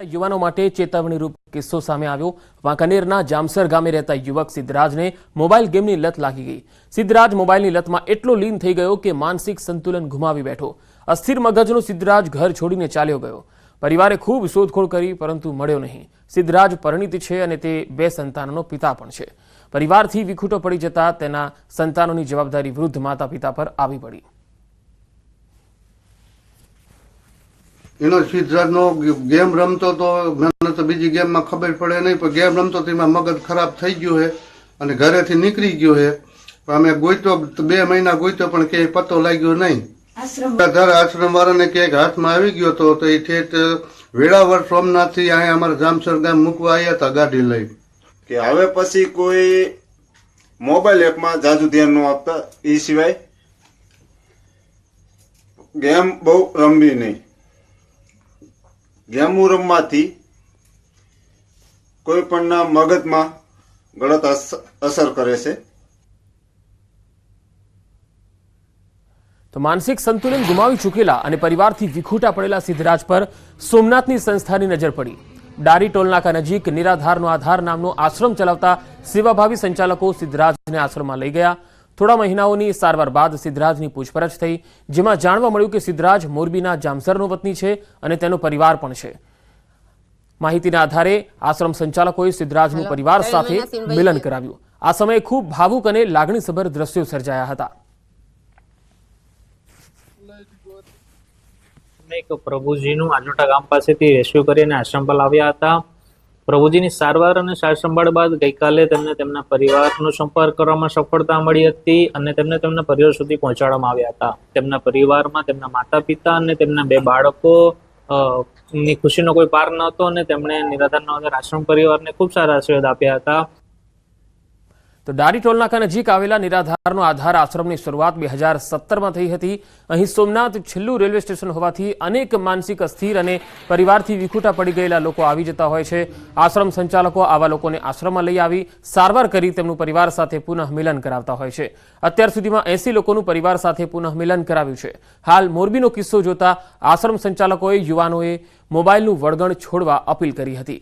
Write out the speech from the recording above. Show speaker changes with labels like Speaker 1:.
Speaker 1: યુવાનો માટે ચેતવણીરૂપ કિસ્સો સામે આવ્યો. વાંકાનેરના જામસર ગામે રહેતા યુવક સિદ્ધરાજને મોબાઈલ ગેમની લત લાગી ગઈ. સિદ્ધરાજ મોબાઈલની લતમાં એટલો લીન થઈ ગયો કે માનસિક સંતુલન ગુમાવી બેઠો. અસ્થિર મગજનો સિદ્ધરાજ ઘર છોડીને ચાલ્યો ગયો. પરિવારે ખૂબ શોધખોળ કરી, પરંતુ મળ્યો નહીં. સિદ્ધરાજ પરિણિત છે અને તે બે સંતાનોનો પિતા પણ છે. પરિવારથી વિખૂટો પડી જતા તેના સંતાનોની જવાબદારી વૃદ્ધ માતા પિતા પર આવી પડી.
Speaker 2: એનો સિદ્ધાર્થનો ગેમ રમતો તો મને તો બીજી ગેમમાં ખબર પડે નહીં પણ ગેમ રમતો તો એમાં મગજ ખરાબ થઈ ગયું છે અને ઘરેથી નીકળી ગયો છે અમે ગોઈતો બે મહિના ગોઈતો પણ ક્યાંય પતો લાગ્યો નહીં. ધારા આશ્રમ વાળાને ક્યાંક હાથમાં આવી ગયો તો તો એ ઠેઠ વેળાવર સોમનાથથી અહીંયા અમારા જામસર ગામ મૂકવા આવ્યા હતા ગાડી લઈ.
Speaker 3: કે હવે પછી કોઈ મોબાઈલ એપમાં જાજુ ધ્યાન ન આપતા એ સિવાય ગેમ બહુ રમવી નહીં. ગેમો કોઈ પણના મગજમાં ગલત અસર કરે છે?
Speaker 1: તો માનસિક સંતુલન ગુમાવી ચૂકેલા અને પરિવારથી વિખૂટા પડેલા સિદ્ધરાજ પર સોમનાથની સંસ્થાની નજર પડી. ડારી ટોલનાકા નજીક નિરાધારનો આધાર નામનો આશ્રમ ચલાવતા સેવાભાવી સંચાલકો સિદ્ધરાજને આશ્રમમાં લઈ ગયા. થોડા મહિનાઓની સારવાર બાદ સિદ્ધરાજની પૂછપરછ થઈ જેમાં જાણવા મળ્યું કે સિદ્ધરાજ મોરબીના જામસરનો વતની છે અને તેનો પરિવાર પણ છે. માહિતીના આધારે આશ્રમ સંચાલકોએ સિદ્ધરાજનું પરિવાર સાથે મિલન કરાવ્યું. આ સમયે ખૂબ ભાવુક અને લાગણીસભર દ્રશ્યો સર્જાયા હતા.
Speaker 4: એક પ્રભુજીનું આજોટા ગામ પાસેથી રેસ્ક્યુ કરીને આશ્રમ પર લાવ્યા હતા. પ્રભુજીની સારવાર અને સાર સંભાળ બાદ ગઈકાલે તેમને તેમના પરિવારનો સંપર્ક કરવામાં સફળતા મળી હતી અને તેમને તેમના પરિવાર સુધી પહોંચાડવામાં આવ્યા હતા. તેમના પરિવારમાં તેમના માતા પિતા અને તેમના બે બાળકો ની ખુશીનો કોઈ પાર ન હતો અને તેમણે નિરાધાર આશ્રમ પરિવારને ખૂબ સારા આશીર્વાદ આપ્યા હતા.
Speaker 1: તો ડારી ટોલનાકા નજીક આવેલા નિરાધારનો આધાર આશ્રમની શરૂઆત બે હજાર સત્તરમાં થઈ હતી. અહીં સોમનાથ છેલ્લું રેલવે સ્ટેશન હોવાથી અનેક માનસિક અસ્થિર અને પરિવારથી વિખૂટા પડી ગયેલા લોકો આવી જતા હોય છે. આશ્રમ સંચાલકો આવા લોકોને આશ્રમમાં લઈ આવી સારવાર કરી તેમનું પરિવાર સાથે પુનઃ મિલન કરાવતા હોય છે. અત્યાર સુધીમાં એસી લોકોનું પરિવાર સાથે પુનઃ મિલન કરાવ્યું છે. હાલ મોરબીનો કિસ્સો જોતા આશ્રમ સંચાલકોએ યુવાનોએ મોબાઈલનું વળગણ છોડવા અપીલ કરી હતી.